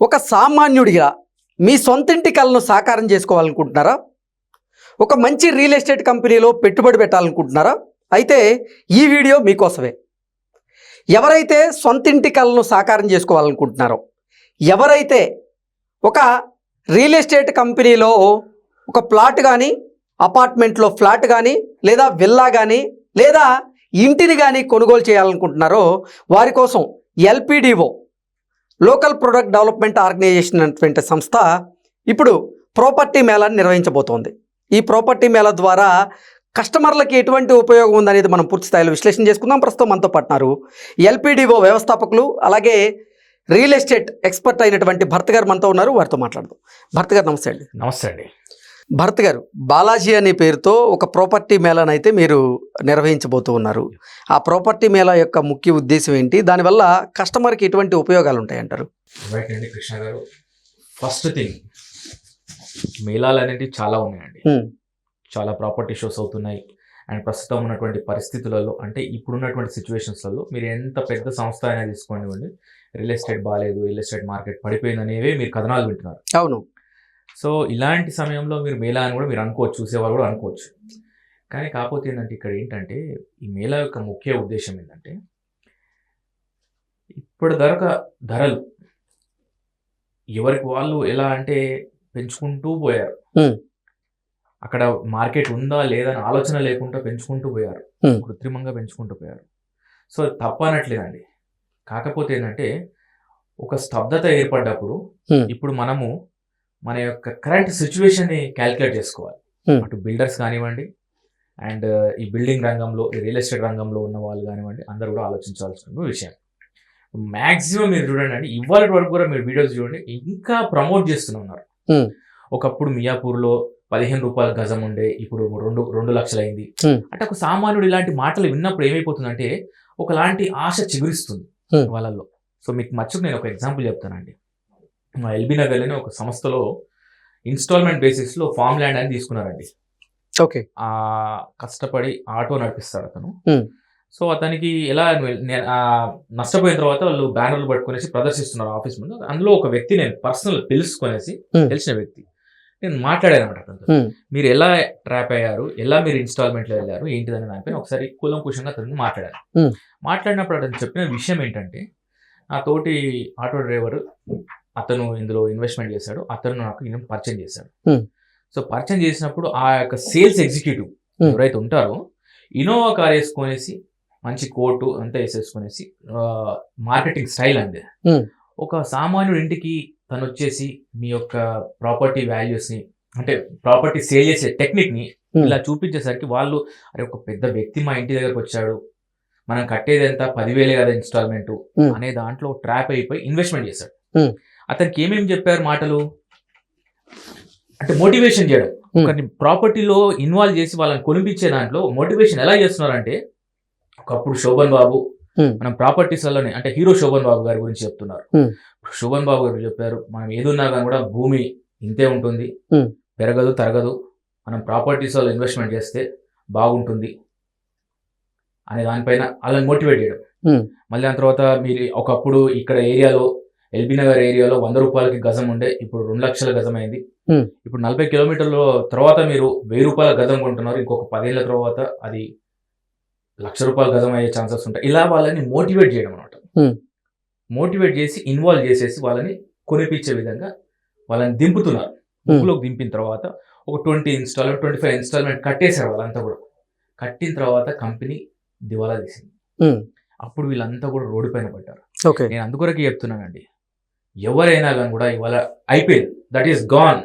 ఒక సామాన్యుడిగా మీ సొంతింటి కలను సాకారం చేసుకోవాలనుకుంటున్నారా? ఒక మంచి రియల్ ఎస్టేట్ కంపెనీలో పెట్టుబడి పెట్టాలనుకుంటున్నారా? అయితే ఈ వీడియో మీకోసమే. ఎవరైతే సొంతింటి కలను సాకారం చేసుకోవాలనుకుంటున్నారో ఎవరైతే ఒక రియల్ ఎస్టేట్ కంపెనీలో ఒక ప్లాట్ కానీ అపార్ట్మెంట్లో ఫ్లాట్ కానీ లేదా విల్లా కానీ లేదా ఇంటిని కానీ కొనుగోలు చేయాలనుకుంటున్నారో వారి కోసం LPDO local product development organisation అనేటువంటి సంస్థ ఇప్పుడు ప్రాపర్టీ మేళాన్ని నిర్వహించబోతోంది. ఈ ప్రాపర్టీ మేళా ద్వారా కస్టమర్లకి ఎటువంటి ఉపయోగం ఉందనేది మనం పూర్తి స్థాయిలో విశ్లేషణ చేసుకుందాం. ప్రస్తుతం మనతో పట్టినారు ఎల్పిడిఓ వ్యవస్థాపకులు అలాగే రియల్ ఎస్టేట్ ఎక్స్పర్ట్ అయినటువంటి భర్త గారు మనతో ఉన్నారు. వారితో మాట్లాడదాం. భర్త గారు నమస్తే అండి. నమస్తే అండి. భరత్ గారు బాలాజీ అనే పేరుతో ఒక ప్రాపర్టీ మేళాను అయితే మీరు నిర్వహించబోతూ ఉన్నారు. ఆ ప్రాపర్టీ మేళా యొక్క ముఖ్య ఉద్దేశం ఏంటి? దానివల్ల కస్టమర్కి ఎటువంటి ఉపయోగాలు ఉంటాయంటారు? రైట్ అండి కృష్ణ గారు. ఫస్ట్ థింగ్ మేళాలు అనేటివి చాలా ఉన్నాయండి. చాలా ప్రాపర్టీ షోస్ అవుతున్నాయి. అండ్ ప్రస్తుతం ఉన్నటువంటి పరిస్థితులలో అంటే ఇప్పుడున్నటువంటి సిచ్యువేషన్స్లలో మీరు ఎంత పెద్ద సంస్థ అయినా తీసుకోండి రియల్ ఎస్టేట్ బాగాలేదు రియల్ ఎస్టేట్ మార్కెట్ పడిపోయింది అనేవి మీరు కథనాలు వింటున్నారు. అవును. సో ఇలాంటి సమయంలో మీరు మేళా అని కూడా మీరు అనుకోవచ్చు చూసేవాళ్ళు కూడా అనుకోవచ్చు కానీ కాకపోతే ఏంటంటే ఇక్కడ ఏంటంటే ఈ మేళా యొక్క ముఖ్య ఉద్దేశం ఏంటంటే ఇప్పుడు ధరక ధరలు ఎవరికి వాళ్ళు ఎలా అంటే పెంచుకుంటూ పోయారు. అక్కడ మార్కెట్ ఉందా లేదా అని ఆలోచన లేకుండా పెంచుకుంటూ పోయారు. కృత్రిమంగా పెంచుకుంటూ పోయారు సో తప్పు అనట్లేదండి కాకపోతే ఏంటంటే ఒక స్తబ్దత ఏర్పడ్డప్పుడు. ఇప్పుడు మనము మన యొక్క కరెంట్ సిచ్యువేషన్ని క్యాలిక్యులేట్ చేసుకోవాలి Hmm. అటు బిల్డర్స్ కానివ్వండి అండ్ ఈ బిల్డింగ్ రంగంలో ఈ రియల్ ఎస్టేట్ రంగంలో ఉన్న వాళ్ళు కానివ్వండి అందరూ కూడా ఆలోచించాల్సిన విషయం మ్యాక్సిమం మీరు చూడండి అండి ఇవాళ వరకు కూడా మీరు వీడియోస్ చూడండి ఇంకా ప్రమోట్ చేస్తూనే ఉన్నారు Hmm. ఒకప్పుడు మియాపూర్లో పదిహేను రూపాయల గజం ఉండే ఇప్పుడు రెండు రెండు లక్షలు అయింది Hmm. అంటే ఒక సామాన్యుడు ఇలాంటి మాటలు విన్నప్పుడు ఏమైపోతుందంటే ఒకలాంటి ఆశ చిగురిస్తుంది. వాళ్ళల్లో సో మీకు మచ్చుకు నేను ఒక ఎగ్జాంపుల్ చెప్తానండి మా ఎల్బీ నగర్లోనే ఒక సంస్థలో ఇన్స్టాల్మెంట్ బేసిస్లో ఫామ్ ల్యాండ్ అని తీసుకున్నారండి. ఓకే. ఆ కష్టపడి ఆటో నడిపిస్తాడు అతను. సో అతనికి ఎలా నష్టపోయిన తర్వాత వాళ్ళు బ్యానర్లు పట్టుకునేసి ప్రదర్శిస్తున్నారు ఆఫీస్ ముందు. అందులో ఒక వ్యక్తి నేను పర్సనల్ తెలుసుకునేసి. తెలిసిన వ్యక్తి. నేను మాట్లాడాను అనమాట అతనితో. Hmm. మీరు ఎలా ట్రాప్ అయ్యారు? ఎలా మీరు ఇన్స్టాల్మెంట్లో వెళ్ళారు? ఏంటిదని దానిపైన ఒకసారి కూలంకుషంగా అతను మాట్లాడాను. మాట్లాడినప్పుడు అతను చెప్పిన విషయం ఏంటంటే నా తోటి ఆటో డ్రైవర్ అతను ఇందులో ఇన్వెస్ట్మెంట్ చేశాడు అతను నాకు ఈయన పరిచయం చేశాడు Hmm. సో పరిచయం చేసినప్పుడు ఆ యొక్క సేల్స్ ఎగ్జిక్యూటివ్ Hmm. ఎవరైతే ఉంటారో ఇనోవా కార్ వేసుకొనేసి మంచి కోటు అంతా వేసేసుకునేసి మార్కెటింగ్ స్టైల్ అండి Hmm. ఒక సామాన్యుడి ఇంటికి తను వచ్చేసి మీ యొక్క ప్రాపర్టీ వాల్యూస్ని అంటే ప్రాపర్టీ సేల్ చేసే టెక్నిక్ని Hmm. ఇలా చూపించేసరికి వాళ్ళు అరే ఒక పెద్ద వ్యక్తి మా ఇంటి దగ్గరకు వచ్చాడు మనం కట్టేది ఎంత పదివేలే కదా ఇన్స్టాల్మెంట్ Hmm. అనే దాంట్లో ట్రాప్ అయిపోయి ఇన్వెస్ట్మెంట్ చేశాడు Hmm. అతనికి ఏమేమి చెప్పారు మాటలు అంటే మోటివేషన్ చేయడం. ఒకరిని ప్రాపర్టీలో ఇన్వాల్వ్ చేసి వాళ్ళని కొనిపించే దాంట్లో మోటివేషన్ ఎలా చేస్తున్నారంటే ఒకప్పుడు శోభన్ బాబు. మనం ప్రాపర్టీస్లోనే అంటే హీరో శోభన్ బాబు గారి గురించి చెప్తున్నారు. శోభన్ బాబు గారు చెప్పారు మనం ఏదున్నా కానీ కూడా భూమి ఇంతే ఉంటుంది. పెరగదు తరగదు మనం ప్రాపర్టీస్లో ఇన్వెస్ట్మెంట్ చేస్తే బాగుంటుంది అనే దానిపైన వాళ్ళని మోటివేట్ చేయడం. మళ్ళీ దాని తర్వాత మీరు ఒకప్పుడు ఇక్కడ ఏరియాలో ఎల్బీ నగర్ ఏరియాలో వంద రూపాయలకి గజం ఉండే ఇప్పుడు రెండు లక్షల గజం అయింది. ఇప్పుడు నలభై కిలోమీటర్ల తర్వాత మీరు వెయ్యి రూపాయల గజం కొంటున్నారు ఇంకొక పదేళ్ళ తర్వాత అది లక్ష రూపాయల గజం అయ్యే ఛాన్సెస్ ఉంటాయి. ఇలా వాళ్ళని మోటివేట్ చేయడం అనమాట. మోటివేట్ చేసి ఇన్వాల్వ్ చేసేసి వాళ్ళని కొనిపించే విధంగా వాళ్ళని దింపుతున్నారు. బుక్లోకి దింపిన తర్వాత ఒక twenty instalment twenty five instalment కట్టేశారు వాళ్ళంతా కూడా. కట్టిన తర్వాత కంపెనీ దివాలా తీసింది. అప్పుడు వీళ్ళంతా కూడా రోడ్డు పైన పడ్డారు. ఓకే. నేను అందుకొరకే చెప్తున్నానండి. ఎవరైనా కానీ కూడా ఇవాళ అయిపోయింది. దట్ ఈస్ గాన్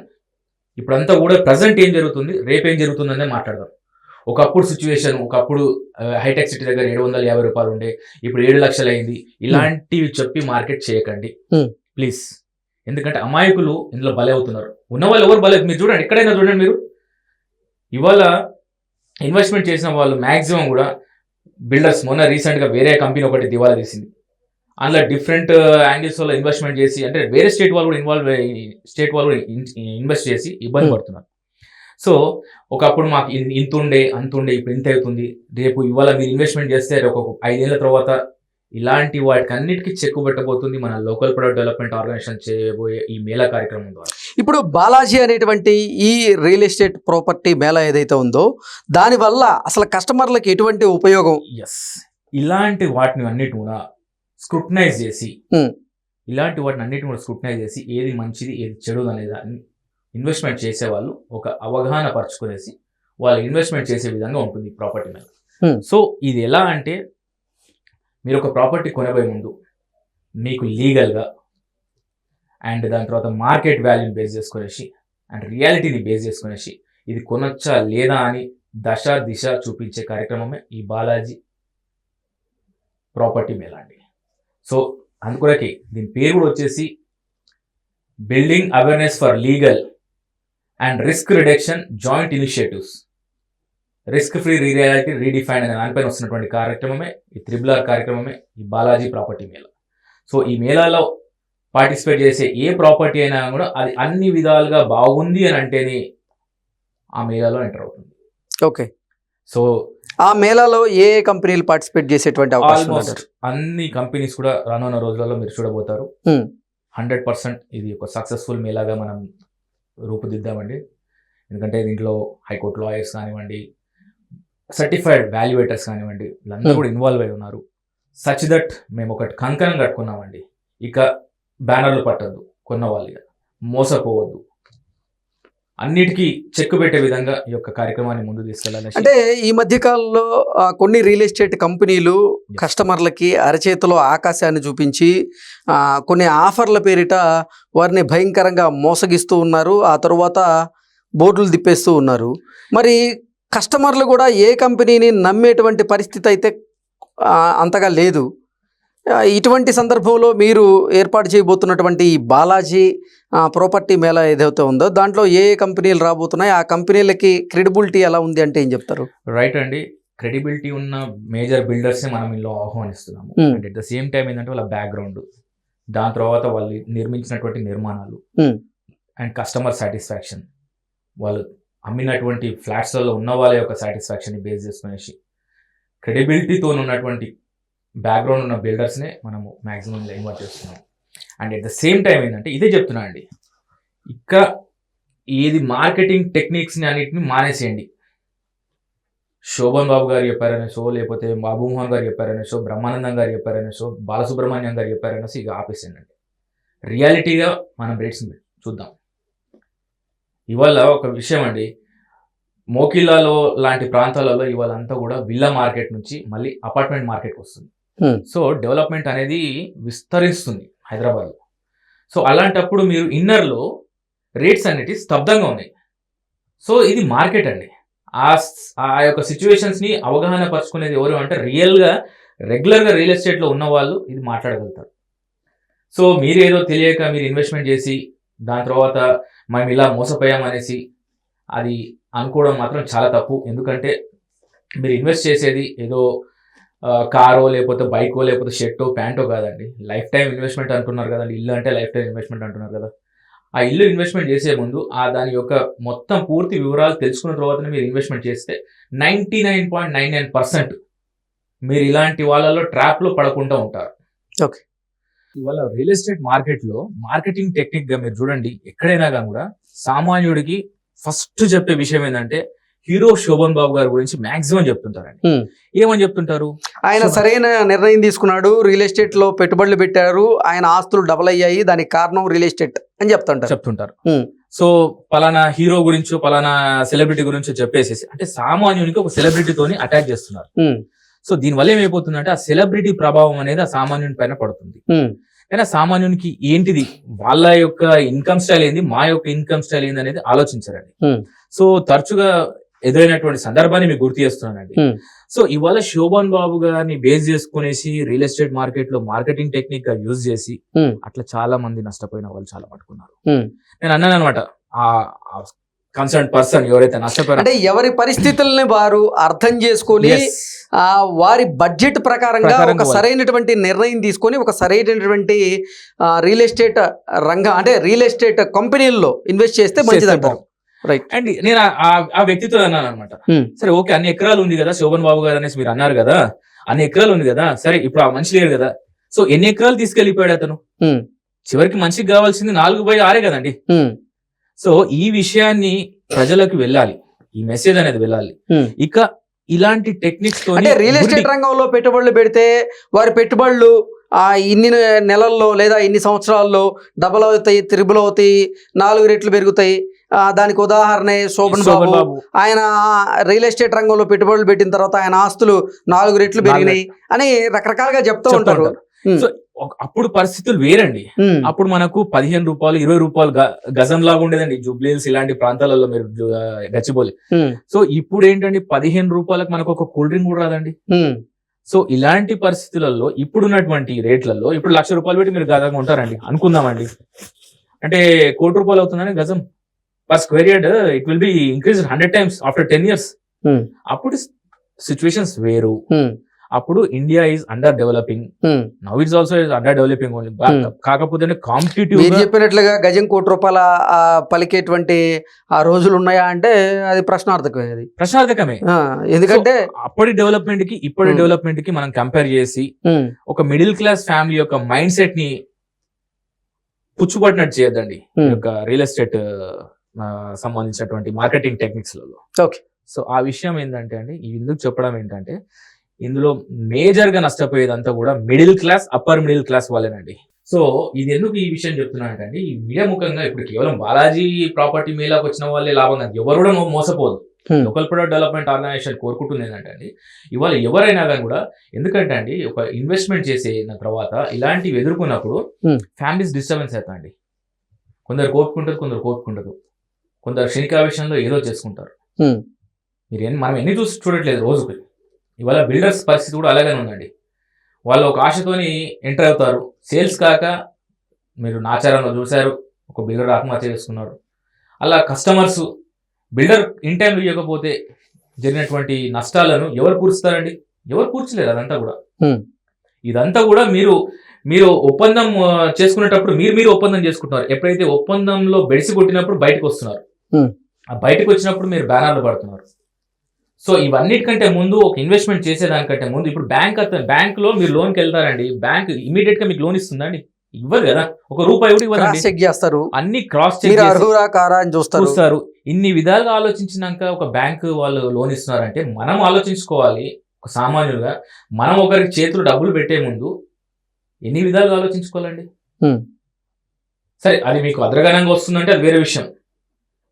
ఇప్పుడంతా కూడా ప్రజెంట్ ఏం జరుగుతుంది? రేపు ఏం జరుగుతుందనే మాట్లాడదాం. ఒకప్పుడు సిచ్యువేషన్ ఒకప్పుడు హైటెక్ సిటీ దగ్గర ఏడు వందల యాభై రూపాయలు ఉండే ఇప్పుడు ఏడు లక్షలు అయింది. ఇలాంటివి చెప్పి మార్కెట్ చేయకండి. Hmm. ప్లీజ్ ఎందుకంటే అమాయకులు ఇందులో బలే అవుతున్నారు. ఉన్న వాళ్ళు ఎవరు బలే? మీరు చూడండి ఎక్కడైనా చూడండి మీరు. ఇవాళ ఇన్వెస్ట్మెంట్ చేసిన వాళ్ళు మ్యాక్సిమం కూడా బిల్డర్స్ మొన్న రీసెంట్గా వేరే కంపెనీ ఒకటి దివాలా తీసింది. అందులో డిఫరెంట్ యాంగిల్స్ వల్ల ఇన్వెస్ట్మెంట్ చేసి అంటే వేరే స్టేట్ వాళ్ళు కూడా ఇన్వాల్వ్ స్టేట్ వాళ్ళు కూడా ఇన్వెస్ట్ చేసి ఇబ్బంది Hmm. పడుతున్నారు. సో ఒకప్పుడు మాకు ఇంత ఉండే అంత ఉండే ఇప్పుడు ఇంత అవుతుంది. రేపు ఇవాళ మీరు ఇన్వెస్ట్మెంట్ చేస్తే ఒక ఐదేళ్ళ తర్వాత ఇలాంటి వాటికి అన్నిటికీ చెక్కు పెట్టబోతుంది మన లోకల్ ప్రొడక్ట్ డెవలప్మెంట్ ఆర్గనైజేషన్ చేయబోయే ఈ మేళా కార్యక్రమం ద్వారా. ఇప్పుడు బాలాజీ అనేటువంటి ఈ రియల్ ఎస్టేట్ ప్రాపర్టీ మేళా ఏదైతే ఉందో దానివల్ల అసలు కస్టమర్లకు ఎటువంటి ఉపయోగం? ఎస్ ఇలాంటి వాటిని అన్నిటి కూడా స్క్రూటనైజ్ చేసి. ఇలాంటి వాటిని అన్నిటిని కూడా స్క్రూటనైజ్ చేసి ఏది మంచిది ఏది చెడు అనేది ఇన్వెస్ట్మెంట్ చేసే వాళ్ళు ఒక అవగాహన పరుచుకునేసి వాళ్ళు ఇన్వెస్ట్మెంట్ చేసే విధంగా ఉంటుంది ప్రాపర్టీ మీద. సో ఇది ఎలా అంటే మీరు ఒక ప్రాపర్టీ కొనబోయే ముందు మీకు లీగల్గా అండ్ దాని తర్వాత మార్కెట్ వాల్యూని బేస్ చేసుకునేసి అండ్ రియాలిటీని బేస్ చేసుకునేసి ఇది కొనొచ్చా లేదా అని దశ దిశ చూపించే కార్యక్రమమే ఈ బాలాజీ ప్రాపర్టీ మేళ అండి సో అందుకొరకే దీని పేరు కూడా వచ్చేసి building awareness for legal and risk reduction joint initiatives. Risk free reality redefine అనే దానిపైన వస్తున్నటువంటి కార్యక్రమమే ఈ త్రిబుల్ ఆర్ కార్యక్రమమే ఈ బాలాజీ ప్రాపర్టీ మేళ. సో ఈ మేళాలో పార్టిసిపేట్ చేసే ఏ ప్రాపర్టీ అయినా కూడా అది అన్ని విధాలుగా బాగుంది అని అంటేనే ఆ మేళాలో ఎంటర్ అవుతుంది. ఓకే. సో ఆ మేళాలో ఏ ఏ కంపెనీలు పార్టిసిపేట్ చేసేటువంటి అవకాశం? అన్ని కంపెనీస్ కూడా రానున్న రోజులలో మీరు చూడబోతారు. హండ్రెడ్ పర్సెంట్ ఇది ఒక సక్సెస్ఫుల్ మేలాగా మనం రూపుదిద్దామండి ఎందుకంటే దీంట్లో హైకోర్టు లాయర్స్ కానివ్వండి సర్టిఫైడ్ వాల్యుయేటర్స్ కానివ్వండి వీళ్ళందరూ. కూడా ఇన్వాల్వ్ అయి ఉన్నారు సచ్ దట్ మేము ఒకటి కంకణం కట్టుకున్నామండి ఇక బ్యానర్లు పట్టద్దు కొన్న వాళ్ళు మోసపోవద్దు అన్నిటికీ చెక్ పెట్టే విధంగా ఈ యొక్క కార్యక్రమాన్ని ముందు తీసుకెళ్ళాలి. అంటే ఈ మధ్య కాలంలో కొన్ని రియల్ ఎస్టేట్ కంపెనీలు కస్టమర్లకి అరచేతిలో ఆకాశాన్ని చూపించి కొన్ని ఆఫర్ల పేరిట వారిని భయంకరంగా మోసగిస్తూ ఉన్నారు. ఆ తరువాత బోర్డులు తిప్పేస్తూ ఉన్నారు. మరి కస్టమర్లు కూడా ఏ కంపెనీని నమ్మేటువంటి పరిస్థితి అయితే అంతగా లేదు. ఇటువంటి సందర్భంలో మీరు ఏర్పాటు చేయబోతున్నటువంటి ఈ బాలాజీ ప్రాపర్టీ మేళా ఏదైతే ఉందో దాంట్లో ఏ ఏ కంపెనీలు రాబోతున్నాయి? ఆ కంపెనీలకి క్రెడిబిలిటీ ఎలా ఉంది అంటే ఏం చెప్తారు? రైట్ అండి. క్రెడిబిలిటీ ఉన్న మేజర్ బిల్డర్సే మనం ఇందులో ఆహ్వానిస్తున్నాము. And at the same time ఏంటంటే వాళ్ళ బ్యాక్గ్రౌండ్ దాని తర్వాత వాళ్ళు నిర్మించినటువంటి నిర్మాణాలు. అండ్ కస్టమర్ సాటిస్ఫాక్షన్ వాళ్ళు అమ్మినటువంటి ఫ్లాట్స్లలో ఉన్న వాళ్ళ యొక్క సాటిస్ఫాక్షన్ని బేస్ చేసుకునేసి క్రెడిబిలిటీతో ఉన్నటువంటి బ్యాక్గ్రౌండ్ ఉన్న బిల్డర్స్నే మనము మ్యాక్సిమం ఇన్వైట్ చేస్తున్నాం. And at the same time ఏంటంటే ఇదే చెప్తున్నా అండి. ఇక్కడ ఏది మార్కెటింగ్ టెక్నిక్స్ని అన్నిటిని మానేసేయండి. శోభన్ బాబు గారు చెప్పారనే షో లేకపోతే బాబుమోహన్ గారు చెప్పారనే షో బ్రహ్మానందం గారు చెప్పారనే షో బాలసుబ్రహ్మణ్యం గారు చెప్పారనేసి ఇక ఆపేసేయండి. రియాలిటీగా మనం రేట్స్ చూద్దాం. ఇవాళ ఒక విషయం అండి. మోకిల్లాలో లాంటి ప్రాంతాలలో ఇవాళ అంతా కూడా విల్లా మార్కెట్ నుంచి మళ్ళీ అపార్ట్మెంట్ మార్కెట్కి వస్తుంది. Hmm. సో డెవలప్మెంట్ అనేది విస్తరిస్తుంది హైదరాబాద్లో. సో అలాంటప్పుడు మీరు ఇన్నర్లో రేట్స్ అనేటివి స్తబ్దంగా ఉన్నాయి. సో ఇది మార్కెట్ అండి. ఆ ఆ యొక్క సిచ్యువేషన్స్ని అవగాహన పరుచుకునేది ఎవరు అంటే రియల్గా రెగ్యులర్గా రియల్ ఎస్టేట్లో ఉన్న వాళ్ళు ఇది మాట్లాడగలుగుతారు. సో మీరేదో తెలియక మీరు ఇన్వెస్ట్మెంట్ చేసి దాని తర్వాత మేము ఇలా మోసపోయామనేసి అది అనుకోవడం మాత్రం చాలా తప్పు. ఎందుకంటే మీరు ఇన్వెస్ట్ చేసేది ఏదో కారో లేకపోతే బైకో లేకపోతే షర్టో ప్యాంటో కాదండి. లైఫ్ టైం ఇన్వెస్ట్మెంట్ అంటున్నారు కదండి ఇల్లు అంటే లైఫ్ టైం ఇన్వెస్ట్మెంట్ అంటున్నారు కదా. ఆ ఇల్లు ఇన్వెస్ట్మెంట్ చేసే ముందు ఆ దాని యొక్క మొత్తం పూర్తి వివరాలు తెలుసుకున్న తర్వాతనే మీరు ఇన్వెస్ట్మెంట్ చేస్తే ninety nine point nine nine percent మీరు ఇలాంటి వాళ్ళలో ట్రాప్లో పడకుండా ఉంటారు. Okay. ఇవాళ రియల్ ఎస్టేట్ మార్కెట్లో మార్కెటింగ్ టెక్నిక్గా మీరు చూడండి ఎక్కడైనా కానీ కూడా సామాన్యుడికి ఫస్ట్ చెప్పే విషయం ఏంటంటే హీరో శోభన్ బాబు గారి గురించి మాక్సిమం చెప్తుంటారండి. ఏమని చెప్తుంటారు? ఆయన సరైన నిర్ణయం తీసుకున్నాడు రియల్ ఎస్టేట్లో పెట్టుబడులు పెట్టారు ఆయన ఆస్తులు డబల్ అయ్యాయి దానికి కారణం రియల్ ఎస్టేట్ అని చెప్తుంటారు. చెప్తుంటారు. సో పలానా హీరో గురించో పలానా సెలబ్రిటీ గురించో చెప్పేసేసి అంటే సామాన్యునికి ఒక సెలబ్రిటీతోని అటాక్ చేస్తున్నారు. సో దీనివల్ల ఏమైపోతుందంటే ఆ సెలబ్రిటీ ప్రభావం అనేది ఆ సామాన్యుని పైన పడుతుంది. కానీ సామాన్యునికి ఏంటిది? వాళ్ళ యొక్క ఇన్కమ్ స్టైల్ ఏంది? మా యొక్క ఇన్కమ్ స్టైల్ ఏంది అనేది ఆలోచించారండి. సో తరచుగా ఎదురైనటువంటి సందర్భాన్ని మీకు గుర్తు చేస్తున్నానండి. సో ఇవాళ శోభన్ బాబు గారిని బేస్ చేసుకునేసి రియల్ ఎస్టేట్ మార్కెట్లో మార్కెటింగ్ టెక్నిక్గా యూజ్ చేసి. అట్లా చాలా మంది నష్టపోయిన వాళ్ళు చాలా పట్టుకున్నారు. నేను అన్నాను అనమాట ఆ కన్సర్న్ పర్సన్ ఎవరైతే నష్టపోయారో అంటే ఎవరి పరిస్థితుల్ని వారు అర్థం చేసుకొని. ఆ వారి బడ్జెట్ ప్రకారంగా ఒక సరైనటువంటి నిర్ణయం తీసుకొని ఒక సరైనటువంటి రియల్ ఎస్టేట్ రంగం అంటే రియల్ ఎస్టేట్ కంపెనీల్లో ఇన్వెస్ట్ చేస్తే మంచిది అంటారు రైట్ అండ్ నేను ఆ- వ్యక్తితో అన్నాను అనమాట Hmm. సరే ఓకే అన్ని ఎకరాలు ఉంది కదా శోభన్ బాబు గారు అనేసి మీరు అన్నారు కదా అన్ని ఎకరాలు ఉంది కదా సరే ఇప్పుడు ఆ మనిషి లేరు కదా. సో ఎన్ని ఎకరాలు తీసుకెళ్ళిపోయాడు అతను? ఉమ్, చివరికి మనిషికి కావాల్సింది నాలుగు బై ఆరే కదండి. ఉమ్, సో ఈ విషయాన్ని ప్రజలకు వెళ్ళాలి. ఈ మెసేజ్ అనేది వెళ్ళాలి. Hmm. ఇక ఇలాంటి టెక్నిక్స్ అంటే రియల్ ఎస్టేట్ రంగంలో పెట్టుబడులు పెడితే వారి పెట్టుబడులు ఆ ఇన్ని నెలల్లో లేదా ఇన్ని సంవత్సరాల్లో డబల్ అవుతాయి త్రిబుల్ అవుతాయి నాలుగు రెట్లు పెరుగుతాయి. దానికి ఉదాహరణ శోభన్ బాబు. ఆయన రియల్ ఎస్టేట్ రంగంలో పెట్టుబడులు పెట్టిన తర్వాత ఆయన ఆస్తులు నాలుగు రెట్లు పెరిగినాయి అని రకరకాలుగా చెప్తూ ఉంటారు. సో అప్పుడు పరిస్థితులు వేరండి. అప్పుడు మనకు పదిహేను రూపాయలు ఇరవై రూపాయలు గజం లాగా ఉండేదండి. జూబ్లీహిల్స్ ఇలాంటి ప్రాంతాలలో మీరు గచ్చిబౌలి. సో ఇప్పుడు ఏంటండి పదిహేను రూపాయలకు మనకు ఒక కూల్ డ్రింక్ కూడా రాదండి. సో ఇలాంటి పరిస్థితులలో ఇప్పుడున్నటువంటి రేట్లలో ఇప్పుడు లక్ష రూపాయలు పెట్టి మీరు గజం ఉంటారండి. అనుకుందామండి. అంటే కోటి రూపాయలు అవుతుందని గజం. Per square yard it will be increase hundred times after ten years Hmm. అప్పుడు సిచ్యువేషన్స్ వేరు ఉమ్, అప్పుడు India is under developing. Now it's also is under developing only Hmm. కాకపోతే కాంపిటేటివ్ మీరు చెప్పినట్లుగా గజం కోటి రూపాయల పలికేటువంటి ఆ రోజులు ఉన్నాయా అంటే అది ప్రశ్నార్థకమే అది ప్రశ్నార్థకమే ఎందుకంటే అప్పటి డెవలప్మెంట్కి ఇప్పటి Hmm. డెవలప్మెంట్కి మనం కంపేర్ చేసి ఉమ్, ఒక మిడిల్ క్లాస్ ఫ్యామిలీ యొక్క మైండ్ సెట్ని పుచ్చుపట్టినట్టు చేయొద్దండి Hmm. యొక్క రియల్ ఎస్టేట్ సంబంధించినటువంటి మార్కెటింగ్ టెక్నిక్స్లలో Okay. సో ఆ విషయం ఏంటంటే అండి ఎందుకు చెప్పడం ఏంటంటే ఇందులో మేజర్గా నష్టపోయేదంతా కూడా middle class upper middle class వాళ్ళేనండి so ఇది ఎందుకు ఈ విషయం చెప్తున్నానంటే అండి ఈ వీడియో ముఖంగా ఇప్పుడు కేవలం బాలాజీ ప్రాపర్టీ మేళాకు వచ్చిన వాళ్ళే లాభం కాదు ఎవరు కూడా మోసపోదు. లోకల్ ప్రొడక్ట్ డెవలప్మెంట్ ఆర్గనైజేషన్ కోరుకుంటుంది ఏంటంటే అండి ఇవాళ ఎవరైనా కానీ కూడా ఎందుకంటే అండి ఒక ఇన్వెస్ట్మెంట్ చేసిన తర్వాత ఇలాంటివి ఎదుర్కొన్నప్పుడు. ఫ్యామిలీస్ డిస్టర్బెన్స్ అవుతా అండి కొందరు కోపుకుంటారు కొందరు కోపుకుంటారు కొందరు క్షణికావేశంలో ఏదో చేసుకుంటారు. మీరు మనం ఎన్ని చూసి చూడట్లేదు రోజుకి. ఇవాళ బిల్డర్స్ పరిస్థితి కూడా అలాగే ఉందండి. వాళ్ళు ఒక ఆశతోని ఎంటర్ అవుతారు. సేల్స్ కాక మీరు నాచారంలో చూశారు ఒక బిల్డర్ ఆత్మహత్య చేసుకున్నారు. అలా కస్టమర్స్ బిల్డర్ ఇన్ టైం ఇవ్వకపోతే జరిగినటువంటి నష్టాలను ఎవరు పూడుస్తారండి ఎవరు పూడ్చలేరు అదంతా కూడా. ఇదంతా కూడా మీరు మీరు ఒప్పందం చేసుకునేటప్పుడు మీరు మీరు ఒప్పందం చేసుకుంటున్నారు. ఎప్పుడైతే ఒప్పందంలో బెడిసి కొట్టినప్పుడు బయటకు వస్తున్నారు. బయటకు వచ్చినప్పుడు మీరు బ్యానర్లు పడుతున్నారు. సో ఇవన్నిటికంటే ముందు ఒక ఇన్వెస్ట్మెంట్ చేసేదానికంటే ముందు ఇప్పుడు బ్యాంక్ బ్యాంక్లో మీరు లోన్కి వెళ్తారండి. బ్యాంక్ ఇమీడియట్గా మీకు లోన్ ఇస్తుందండి. ఇవ్వరు కదా. ఒక రూపాయి కూడా చెక్ చేస్తారు. అన్ని క్రాస్ చెక్ చూస్తారు. ఇన్ని విధాలుగా ఆలోచించినాక ఒక బ్యాంక్ వాళ్ళు లోన్ ఇస్తున్నారంటే మనం ఆలోచించుకోవాలి. ఒక సామాన్యులుగా మనం ఒకరికి చేతులు డబ్బులు పెట్టే ముందు ఎన్ని విధాలుగా ఆలోచించుకోవాలండి? Hmm. సరే అది మీకు అద్రగణంగా వస్తుందంటే అది వేరే విషయం.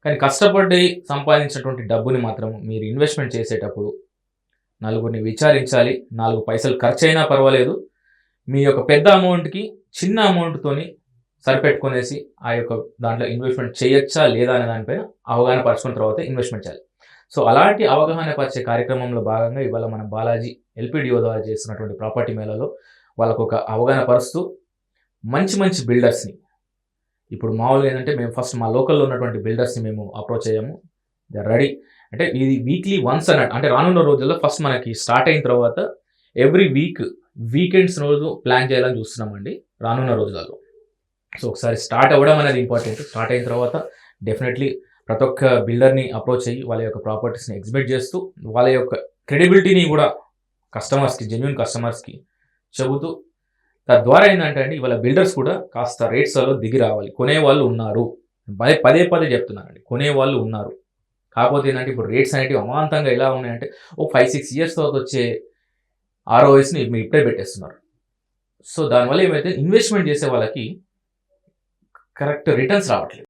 కానీ కష్టపడి సంపాదించినటువంటి డబ్బుని మాత్రం మీరు ఇన్వెస్ట్మెంట్ చేసేటప్పుడు నలుగురిని విచారించాలి నాలుగు పైసలు ఖర్చు అయినా పర్వాలేదు. మీ యొక్క పెద్ద అమౌంట్కి చిన్న అమౌంట్తోని సరిపెట్టుకునేసి ఆ యొక్క దాంట్లో ఇన్వెస్ట్మెంట్ చేయొచ్చా లేదా అనే దానిపైన అవగాహన పరచుకున్న తర్వాత ఇన్వెస్ట్మెంట్ చేయాలి. సో అలాంటి అవగాహన పరిచే కార్యక్రమంలో భాగంగా ఇవాళ మన బాలాజీ ఎల్పిడిఓ ద్వారా చేస్తున్నటువంటి ప్రాపర్టీ మేళాలో వాళ్ళకు ఒక అవగాహన పరుస్తూ మంచి మంచి బిల్డర్స్ని ఇప్పుడు మామూలుగా ఏంటంటే మేము ఫస్ట్ మా లోకల్లో ఉన్నటువంటి బిల్డర్స్ని మేము అప్రోచ్ అయ్యాము. దే రెడీ అంటే ఇది వీక్లీ వన్స్ అన్నట్టు అంటే రానున్న రోజుల్లో ఫస్ట్ మనకి స్టార్ట్ అయిన తర్వాత ఎవ్రీ వీక్ వీకెండ్స్ రోజు ప్లాన్ చేయాలని చూస్తున్నామండి రానున్న రోజులలో. సో ఒకసారి స్టార్ట్ అవ్వడం అనేది ఇంపార్టెంట్ స్టార్ట్ అయిన తర్వాత డెఫినెట్లీ ప్రతి ఒక్క బిల్డర్ని అప్రోచ్ అయ్యి వాళ్ళ యొక్క ప్రాపర్టీస్ని ఎగ్జిబిట్ చేస్తూ వాళ్ళ యొక్క క్రెడిబిలిటీని కూడా కస్టమర్స్కి జెన్యున్ కస్టమర్స్కి చెబుతూ తద్వారా ఏంటంటే అండి ఇవాళ బిల్డర్స్ కూడా కాస్త రేట్స్లో దిగి రావాలి. కొనే వాళ్ళు ఉన్నారు. పదే పదే పదే చెప్తున్నానండి కొనే వాళ్ళు ఉన్నారు. కాకపోతే ఏంటంటే ఇప్పుడు రేట్స్ అనేవి అమాంతంగా ఎలా ఉన్నాయంటే ఓ ఫైవ్ సిక్స్ ఇయర్స్ తర్వాత వచ్చే ఆర్ఓఎస్ని మీరు ఇప్పుడే పెట్టేస్తున్నారు. సో దానివల్ల ఏమైతే ఇన్వెస్ట్మెంట్ చేసే వాళ్ళకి కరెక్ట్ రిటర్న్స్ రావట్లేదు.